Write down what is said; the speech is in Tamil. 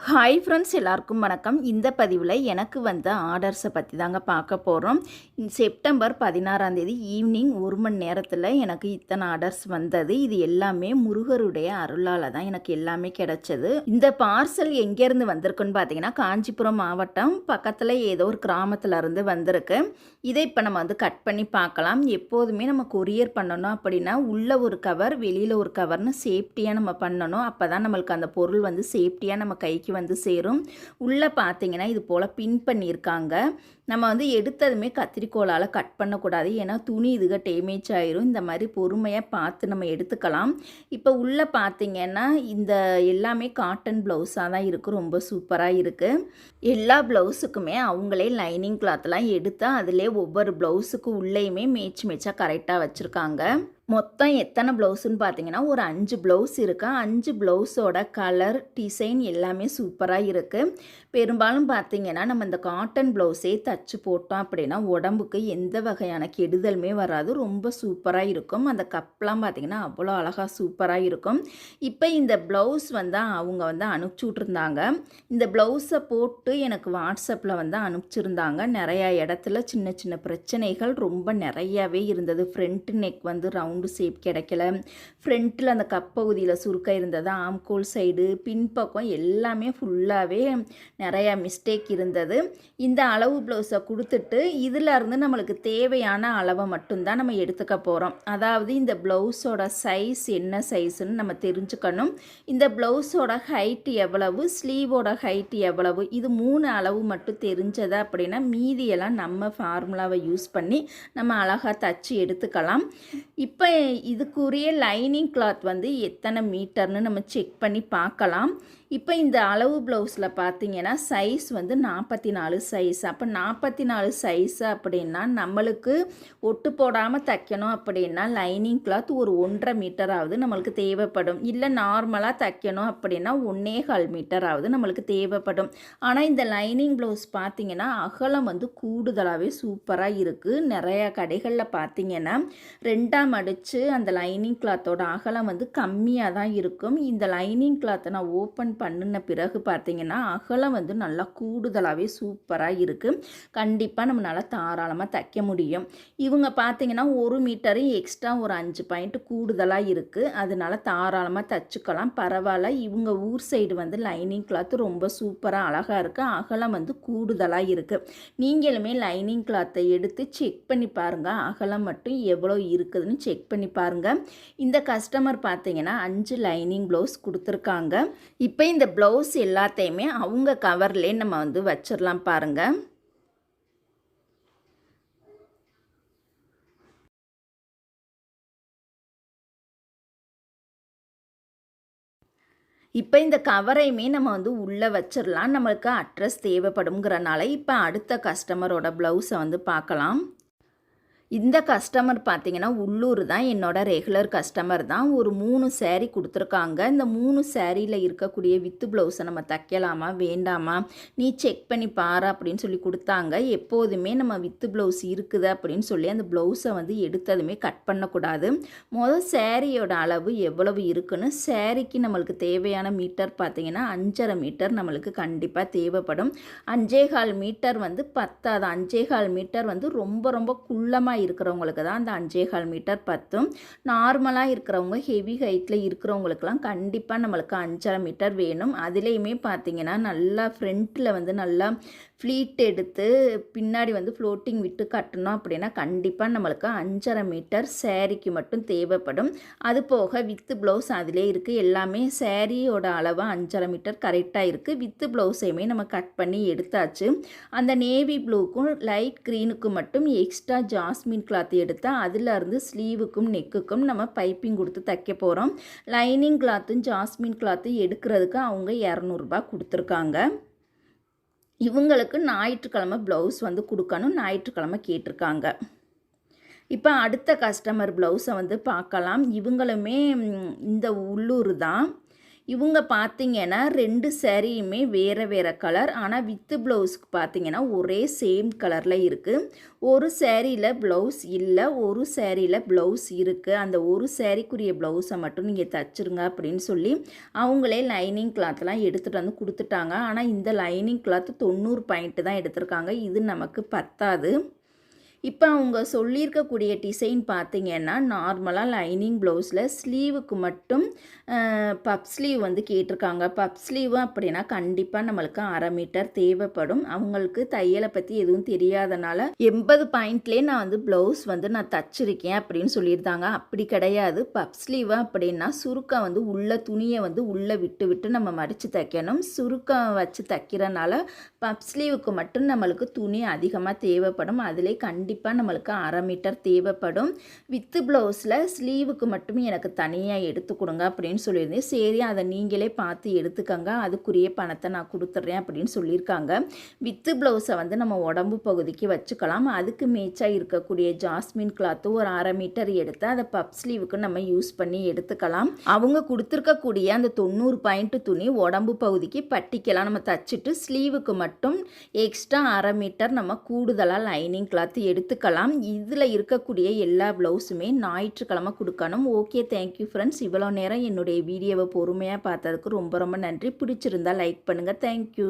ஹாய் ஃப்ரெண்ட்ஸ் எல்லாருக்கும் வணக்கம். இந்த பதிவில் எனக்கு வந்த ஆர்டர்ஸை பற்றி தாங்க பார்க்க போகிறோம் செப்டம்பர் பதினாறாந்தேதி ஈவினிங் ஒரு மணி நேரத்தில் எனக்கு இத்தனை ஆர்டர்ஸ் வந்தது. இது எல்லாமே முருகருடைய அருளால் தான் எனக்கு எல்லாமே கிடச்சது. இந்த பார்சல் எங்கேருந்து வந்திருக்குன்னு பார்த்தீங்கன்னா காஞ்சிபுரம் மாவட்டம் பக்கத்தில் ஏதோ ஒரு கிராமத்துலேருந்து வந்திருக்கு. இதை இப்போ நம்ம வந்து கட் பண்ணி பார்க்கலாம். எப்போதுமே நம்ம கொரியர் பண்ணணும் அப்படின்னா உள்ள ஒரு கவர் வெளியில் ஒரு கவர்னு சேஃப்டியாக நம்ம பண்ணணும். அப்போ தான் நம்மளுக்கு அந்த பொருள் வந்து சேஃப்டியாக நம்ம கைக்கு வந்து சேரும். உள்ளே பார்த்தீங்கன்னா இது போல் பின் பண்ணியிருக்காங்க நம்ம வந்து எடுத்ததுமே கத்திரிக்கோலால் கட் பண்ணக்கூடாது. ஏன்னா துணி இதுக டேமேஜ் ஆயிரும். இந்த மாதிரி பொறுமையாக பார்த்து நம்ம எடுத்துக்கலாம். இப்போ உள்ளே பார்த்தீங்கன்னா இந்த எல்லாமே காட்டன் ப்ளவுஸாக தான் இருக்குது ரொம்ப சூப்பராக இருக்குது எல்லா ப்ளவுஸுக்குமே அவங்களே லைனிங் கிளாத்லாம் எடுத்து அதிலே ஒவ்வொரு ப்ளவுஸுக்கு உள்ளேயுமே மேய்ச்சி மேய்ச்சாக கரெக்டாக வச்சுருக்காங்க. மொத்தம் எத்தனை ப்ளவுஸுன்னு பார்த்தீங்கன்னா ஒரு அஞ்சு ப்ளவுஸ் இருக்குது அஞ்சு ப்ளவுஸோட கலர் டிசைன் எல்லாமே சூப்பராக இருக்குது பெரும்பாலும் பார்த்தீங்கன்னா நம்ம இந்த காட்டன் ப்ளவுஸே த தச்சு போட்டோம் அப்படின்னா உடம்புக்கு எந்த வகையான கெடுதலுமே வராது. ரொம்ப சூப்பராக இருக்கும். அந்த கப்லாம் பார்த்தீங்கன்னா அவ்வளோ அழகாக சூப்பராக இருக்கும். இப்போ இந்த ப்ளவுஸ் வந்து அவங்க வந்து அனுப்பிச்சி விட்ருந்தாங்க இந்த ப்ளவுஸை போட்டு எனக்கு வாட்ஸ்அப்பில் வந்து அனுப்பிச்சிருந்தாங்க. நிறையா இடத்துல சின்ன சின்ன பிரச்சனைகள் ரொம்ப நிறையாவே இருந்தது. ஃப்ரண்ட் நெக் வந்து ரவுண்டு ஷேப் கிடைக்கல. ஃப்ரண்ட்டில் அந்த கப்பகுதியில் சுருக்க இருந்தது. ஆம்கோல் சைடு பின்பக்கம் எல்லாமே ஃபுல்லாகவே நிறையா மிஸ்டேக் இருந்தது. இந்த அளவு ப்ளவுஸ் கொடுத்துட்டு இதில் இருந்து நம்மளுக்கு தேவையான அளவை மட்டும்தான் நம்ம எடுத்துக்க போகிறோம் அதாவது இந்த ப்ளவுஸோட சைஸ் என்ன சைஸ்ன்னு நம்ம தெரிஞ்சுக்கணும். இந்த ப்ளவுஸோட ஹைட் எவ்வளவு ஸ்லீவோட ஹைட் எவ்வளவு இது மூணு அளவு மட்டும் தெரிஞ்சது அப்படின்னா மீதியெல்லாம் நம்ம ஃபார்முலாவை யூஸ் பண்ணி நம்ம அழகாக தச்சு எடுத்துக்கலாம். இப்போ இதுக்குரிய லைனிங் கிளாத் வந்து எத்தனை மீட்டர்னு நம்ம செக் பண்ணி பார்க்கலாம். இப்போ இந்த அளவு ப்ளவுஸில் பார்த்தீங்கன்னா சைஸ் வந்து நாற்பத்தி நாலு சைஸ் அப்போ நாற்பத்தி நாற்பத்தி நாலு சைஸ் அப்படின்னா நம்மளுக்கு ஒட்டு போடாமல் தைக்கணும் அப்படின்னா லைனிங் கிளாத் ஒரு ஒன்றரை மீட்டராவது நம்மளுக்கு தேவைப்படும். இல்லை நார்மலாக தைக்கணும் அப்படின்னா ஒன்னே கால் மீட்டராவது நம்மளுக்கு தேவைப்படும். ஆனால் இந்த லைனிங் ப்ளவுஸ் பார்த்திங்கன்னா அகலம் வந்து கூடுதலாகவே சூப்பராக இருக்குது நிறையா கடைகளில் பார்த்திங்கன்னா ரெண்டாம் அடித்து அந்த லைனிங் கிளாத்தோட அகலம் வந்து கம்மியாக தான் இருக்கும். இந்த லைனிங் கிளாத்தை நான் ஓப்பன் பண்ணின பிறகு பார்த்திங்கன்னா அகலம் வந்து நல்லா கூடுதலாகவே சூப்பராக இருக்குது கண்டிப்பாக நம்மளால் தாராளமாக தைக்க முடியும். இவங்க பார்த்தீங்கன்னா ஒரு மீட்டரு எக்ஸ்ட்ரா ஒரு அஞ்சு பாயிண்ட் கூடுதலாக இருக்குது அதனால தாராளமாக தச்சுக்கலாம். பரவாயில்ல. இவங்க ஊர் சைடு வந்து லைனிங் கிளாத் ரொம்ப சூப்பராக அழகாக இருக்குது அகலம் வந்து கூடுதலாக இருக்குது நீங்களுமே லைனிங் கிளாத்தை எடுத்து செக் பண்ணி பாருங்கள் அகலம் மட்டும் எவ்வளோ இருக்குதுன்னு செக் பண்ணி பாருங்கள் இந்த கஸ்டமர் பார்த்தீங்கன்னா அஞ்சு லைனிங் ப்ளவுஸ் கொடுத்துருக்காங்க. இப்போ இந்த ப்ளவுஸ் எல்லாத்தையுமே அவங்க கவர்லேயே நம்ம வந்து வச்சிடலாம் பாருங்கள் இப்போ இந்த கவரையுமே நம்ம வந்து உள்ளே வச்சிடலாம் நம்மளுக்கு அட்ரஸ் தேவைப்படுங்கிறனால இப்போ அடுத்த கஸ்டமரோட ப்ளவுஸை வந்து பார்க்கலாம். இந்த கஸ்டமர் பார்த்தீங்கன்னா உள்ளூர் தான் என்னோட ரெகுலர் கஸ்டமர் தான். ஒரு மூணு சேரீ கொடுத்துருக்காங்க. இந்த மூணு சேரீயில் இருக்கக்கூடிய வித்து ப்ளவுஸை நம்ம தைக்கலாமா வேண்டாமா? நீ செக் பண்ணி பாரு அப்படின்னு சொல்லி கொடுத்தாங்க. எப்போதுமே நம்ம வித்து ப்ளவுஸ் இருக்குது அப்படின்னு சொல்லி அந்த ப்ளவுஸை வந்து எடுத்ததுமே கட் பண்ணக்கூடாது. முதல் சேரீயோட அளவு எவ்வளவு இருக்குன்னு சேரீக்கு நம்மளுக்கு தேவையான மீட்டர் பார்த்தீங்கன்னா அஞ்சரை மீட்டர் நம்மளுக்கு கண்டிப்பாக தேவைப்படும். அஞ்சேகால் மீட்டர் வந்து பத்தாது. அஞ்சேகால் மீட்டர் வந்து ரொம்ப ரொம்ப குள்ளமாக நார்மலாக இருக்கிறவங்களுக்கு தான் அந்த அஞ்சேகால் மீட்டர் பத்தும். நார்மலாக இருக்கிறவங்க ஹெவி ஹைட்டில் இருக்கிறவங்களுக்குலாம் கண்டிப்பாக நம்மளுக்கு அஞ்சரை மீட்டர் வேணும். அதுலேயுமே பார்த்தீங்கன்னா நல்லா ஃப்ரண்ட்டில் வந்து நல்லா ஃப்ளீட் எடுத்து பின்னாடி வந்து ஃப்ளோட்டிங் விட்டு கட்டணும் அப்படின்னா கண்டிப்பாக நம்மளுக்கு அஞ்சரை மீட்டர் சேரீக்கு மட்டும் தேவைப்படும். அது போக வித்து ப்ளவுஸ் அதிலே இருக்குது எல்லாமே சேரீயோட அளவு அஞ்சரை மீட்டர் கரெக்டாக இருக்குது வித்து ப்ளவுஸையுமே நம்ம கட் பண்ணி எடுத்தாச்சு. அந்த நேவி ப்ளூக்கும் லைட் க்ரீனுக்கும் மட்டும் எக்ஸ்ட்ரா ஜாஸ் ஜாஸ்மின் கிளாத் எடுத்தால் அதில் இருந்து ஸ்லீவுக்கும் நெக்குக்கும் நம்ம பைப்பிங் கொடுத்து தைக்க போகிறோம் லைனிங் கிளாத்தும் ஜாஸ்மின் கிளாத்தும் எடுக்கிறதுக்கு அவங்க இரநூறுபா கொடுத்துருக்காங்க. இவங்களுக்கு ஞாயிற்றுக்கிழமை ப்ளவுஸ் வந்து கொடுக்கணும் ஞாயிற்றுக்கிழமை கேட்டிருக்காங்க. இப்போ அடுத்த கஸ்டமர் ப்ளவுஸை வந்து பார்க்கலாம். இவங்களுமே இந்த உள்ளூர் தான். இவங்க பார்த்தீங்கன்னா ரெண்டு சேரீயுமே வேறு வேறு கலர் ஆனால் வித்து ப்ளவுஸ்க்கு பார்த்தீங்கன்னா ஒரே சேம் கலரில் இருக்குது ஒரு சேரீயில் ப்ளவுஸ் இல்லை ஒரு சேரீயில் ப்ளவுஸ் இருக்குது அந்த ஒரு சேரீக்குரிய ப்ளவுஸை மட்டும் நீங்கள் தச்சுருங்க அப்படின்னு சொல்லி அவங்களே லைனிங் கிளாத்லாம் எடுத்துகிட்டு வந்து கொடுத்துட்டாங்க. ஆனால் இந்த லைனிங் கிளாத் தொண்ணூறு பாயிண்ட்டு தான் எடுத்திருக்காங்க. இது நமக்கு பத்தாது. இப்போ அவங்க சொல்லியிருக்கக்கூடிய டிசைன் பார்த்தீங்கன்னா நார்மலாக லைனிங் ப்ளவுஸில் ஸ்லீவுக்கு மட்டும் பப் ஸ்லீவ் வந்து கேட்டிருக்காங்க. பப் ஸ்லீவு அப்படின்னா கண்டிப்பாக நம்மளுக்கு அரை மீட்டர் தேவைப்படும். அவங்களுக்கு தையலை பற்றி எதுவும் தெரியாதனால எண்பது பாயிண்ட்லேயே நான் வந்து ப்ளவுஸ் வந்து நான் தச்சிருக்கேன் அப்படின்னு சொல்லியிருந்தாங்க. அப்படி கிடையாது. பப் ஸ்லீவ் அப்படின்னா சுருக்கம் வந்து உள்ள துணியை வந்து உள்ளே விட்டு விட்டு நம்ம மடித்து தைக்கணும். சுருக்கம் வச்சு தைக்கிறனால பப் ஸ்லீவுக்கு மட்டும் நம்மளுக்கு துணி அதிகமாக தேவைப்படும். அதிலே கண்டிப்பாக கண்டிப்பாக நம்மளுக்கு அரை மீட்டர் தேவைப்படும். வித்து ப்ளவுஸில் ஸ்லீவுக்கு மட்டும் எனக்கு தனியாக எடுத்து கொடுங்க அப்படின்னு சொல்லியிருந்தேன். சரி அதை நீங்களே பார்த்து எடுத்துக்கங்க. அதுக்குரிய பணத்தை நான் கொடுத்துட்றேன் அப்படின்னு சொல்லியிருக்காங்க. வித்து ப்ளவுஸை வந்து நம்ம உடம்பு பகுதிக்கு வச்சுக்கலாம். அதுக்கு மேய்ச்சாக இருக்கக்கூடிய ஜாஸ்மின் கிளாத்து ஒரு அரை மீட்டர் எடுத்து அதை பப் ஸ்லீவுக்கு நம்ம யூஸ் பண்ணி எடுத்துக்கலாம். அவங்க கொடுத்துருக்கக்கூடிய அந்த தொண்ணூறு பாயிண்ட் துணி உடம்பு பகுதிக்கு பட்டிக்கெல்லாம் நம்ம தச்சுட்டு ஸ்லீவுக்கு மட்டும் எக்ஸ்ட்ரா அரை மீட்டர் நம்ம கூடுதலாக லைனிங் கிளாத் எடுத்துக்கலாம். இதில் இருக்கக்கூடிய எல்லா ப்ளவுஸுமே ஞாயிற்றுக்கிழமை கொடுக்கணும். ஓகே தேங்க்யூ ஃப்ரெண்ட்ஸ் இவ்வளோ நேரம் என்னுடைய வீடியோவை பொறுமையாக பார்த்ததுக்கு ரொம்ப ரொம்ப நன்றி. பிடிச்சிருந்தா லைக் பண்ணுங்கள் தேங்க்யூ